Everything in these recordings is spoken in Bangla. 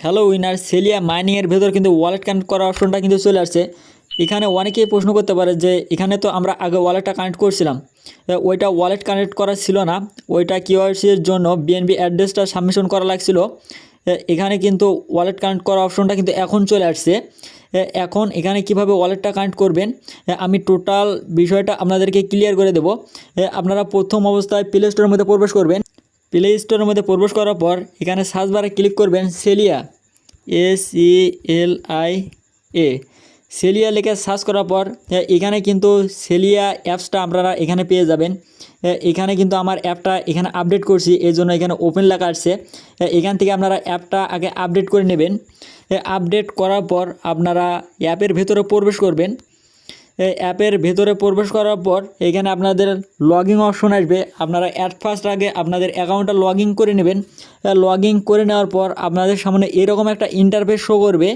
হ্যালো উইনার সেলিয়া মাইনিংয়ের ভেতর কিন্তু ওয়ালেট কানেক্ট করার অপশনটা কিন্তু চলে আসছে। এখানে অনেকেই প্রশ্ন করতে পারে যে, এখানে তো আমরা আগে ওয়ালেটটা কানেক্ট করছিলাম। ওইটা ওয়ালেট কানেক্ট করা ছিল না। ওইটা কিওয়াইসির জন্য বিএনবি অ্যাড্রেসটা সাবমিশন করা লাগছিল। এখানে কিন্তু ওয়ালেট কানেক্ট করার অপশনটা কিন্তু এখন চলে আসছে। এখন এখানে কীভাবে ওয়ালেটটা কানেক্ট করবেন? আমি টোটাল বিষয়টা আপনাদেরকে ক্লিয়ার করে দেবো। আপনারা প্রথম অবস্থায় প্লে স্টোরের মধ্যে প্রবেশ করবেন। প্লে স্টোরের মধ্যে প্রবেশ করার পর, এখানে সার্চ বারে ক্লিক করবেন সেলিয়া S E L I A সেলিয়া লিখে সার্চ করার পর এখানে কিন্তু সেলিয়া অ্যাপসটা আপনারা এখানে পেয়ে যাবেন। এখানে কিন্তু আমার অ্যাপটা এখানে আপডেট করছি এই জন্য এখানে ওপেন লেখা আসছে এখান থেকে আপনারা অ্যাপটা আগে আপডেট করে নেবেন। আপডেট করার পর আপনারা অ্যাপের ভেতরে প্রবেশ করবেন। অ্যাপের ভেতরে প্রবেশ করার পর এখানে আপনাদের লগইন অপশন আসবে। আপনারা অ্যাট ফার্স্ট আগে আপনাদের অ্যাকাউন্টটা লগ ইন করে নেবেন। লগ ইন করে নেওয়ার পর আপনাদের সামনে এরকম একটা ইন্টারফেস শো করবে।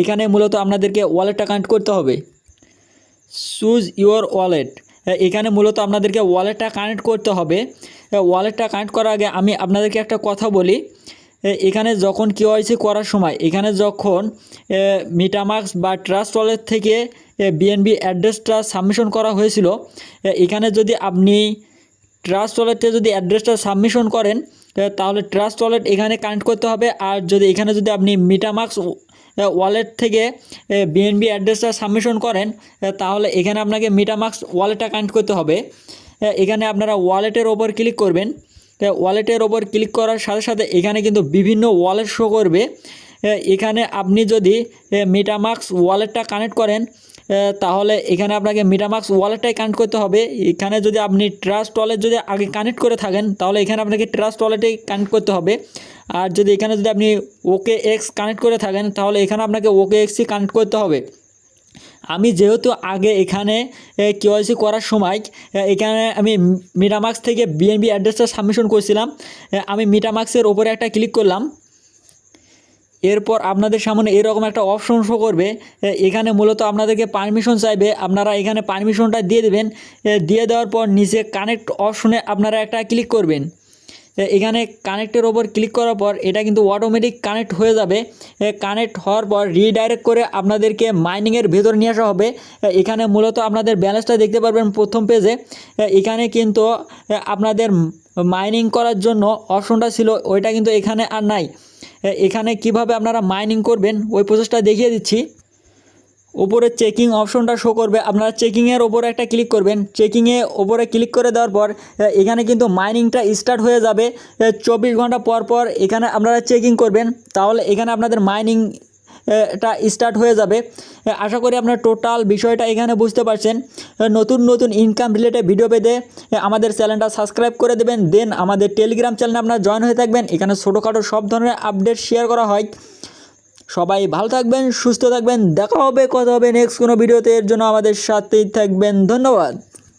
এখানে মূলত আপনাদেরকে ওয়ালেটটা কানেক্ট করতে হবে। চুজ ইওর ওয়ালেট এখানে মূলত আপনাদেরকে ওয়ালেটটা কানেক্ট করতে হবে। ওয়ালেটটা কানেক্ট করার আগে আমি আপনাদেরকে একটা কথা বলি। এখানে যখন কেওয়াইসি করার সময়, এখানে যখন মিটামাক্স বা ট্রাস্ট ওয়ালেট থেকে বিএনবি অ্যাড্রেসটা সাবমিশন করা হয়েছিল এখানে যদি আপনি ট্রাস্ট ওয়ালেটে যদি অ্যাড্রেসটা সাবমিশন করেন তাহলে ট্রাস্ট ওয়ালেট এখানে কানেক্ট করতে হবে। আর যদি এখানে যদি আপনি মিটামাক্স ওয়ালেট থেকে বিএনবি অ্যাড্রেসটা সাবমিশন করেন তাহলে এখানে আপনাকে মিটামাক্স ওয়ালেটটা কানেক্ট করতে হবে। এখানে আপনারা ওয়ালেটের ওপর ক্লিক করবেন। এ, ওয়ালেটের ওপর ক্লিক করার সাথে সাথে এখানে কিন্তু বিভিন্ন ওয়ালেট শো করবে। এখানে আপনি যদি মিটামাক্স ওয়ালেটটা কানেক্ট করেন তাহলে এখানে আপনাকে মিটামাক্স ওয়ালেটটাই কানেক্ট করতে হবে। এখানে যদি আপনি ট্রাস্ট ওয়ালেট যদি আগে কানেক্ট করে থাকেন তাহলে এখানে আপনাকে ট্রাস্ট ওয়ালেটেই কানেক্ট করতে হবে। আর যদি এখানে যদি আপনি ওকে এক্স কানেক্ট করে থাকেন তাহলে এখানে আপনাকে ওকে এক্সই কানেক্ট করতে হবে। আমি যেহেতু আগে এখানে কেওয়াইসি করার সময় এখানে আমি মিটামাক্স থেকে বিএনবি অ্যাড্রেসটা সাবমিশন করছিলাম আমি মিটামাক্সের ওপরে একটা ক্লিক করলাম। এরপর আপনাদের সামনে এরকম একটা অপশন শো করবে এখানে মূলত আপনাদেরকে পারমিশন চাইবে, আপনারা এখানে পারমিশনটা দিয়ে দেবেন দিয়ে দেওয়ার পর নিচে কানেক্ট অপশনে আপনারা একটা ক্লিক করবেন। এখানে কানেক্টের ওপর ক্লিক করার পর এটা কিন্তু অটোমেটিক কানেক্ট হয়ে যাবে। কানেক্ট হওয়ার পর রিডাইরেক্ট করে আপনাদেরকে মাইনিংয়ের ভেতর নিয়ে আসা হবে। এখানে মূলত আপনাদের ব্যালেন্সটা দেখতে পারবেন প্রথম পেজে এখানে কিন্তু আপনাদের মাইনিং করার জন্য অপশনটা ছিল, ওইটা কিন্তু এখানে আর নাই। এখানে কীভাবে আপনারা মাইনিং করবেন, ওই প্রসেসটা দেখিয়ে দিচ্ছি। উপরে চেকিং অপশনটা শো করবে। আপনারা চেকিংয়ের ওপরে একটা ক্লিক করবেন। চেকিংয়ে ওপরে ক্লিক করে দেওয়ার পর এখানে কিন্তু মাইনিংটা স্টার্ট হয়ে যাবে। চব্বিশ ঘণ্টা পর পর এখানে আপনারা চেকিং করবেন। তাহলে এখানে আপনাদের মাইনিং এটা স্টার্ট হয়ে যাবে। আশা করি আপনার টোটাল বিষয়টা এখানে বুঝতে পারছেন। নতুন নতুন ইনকাম রিলেটেড ভিডিও পেতে আমাদের চ্যানেলটা সাবস্ক্রাইব করে দেবেন। দেন আমাদের টেলিগ্রাম চ্যানেলে আপনারা জয়েন হয়ে থাকবেন। এখানে ছোটোখাটো সব ধরনের আপডেট শেয়ার করা হয়। সবাই ভালো থাকবেন, সুস্থ থাকবেন, দেখা হবে, কথা হবে নেক্সট কোনো ভিডিওতে এর জন্য আমাদের সাথেই থাকবেন, ধন্যবাদ।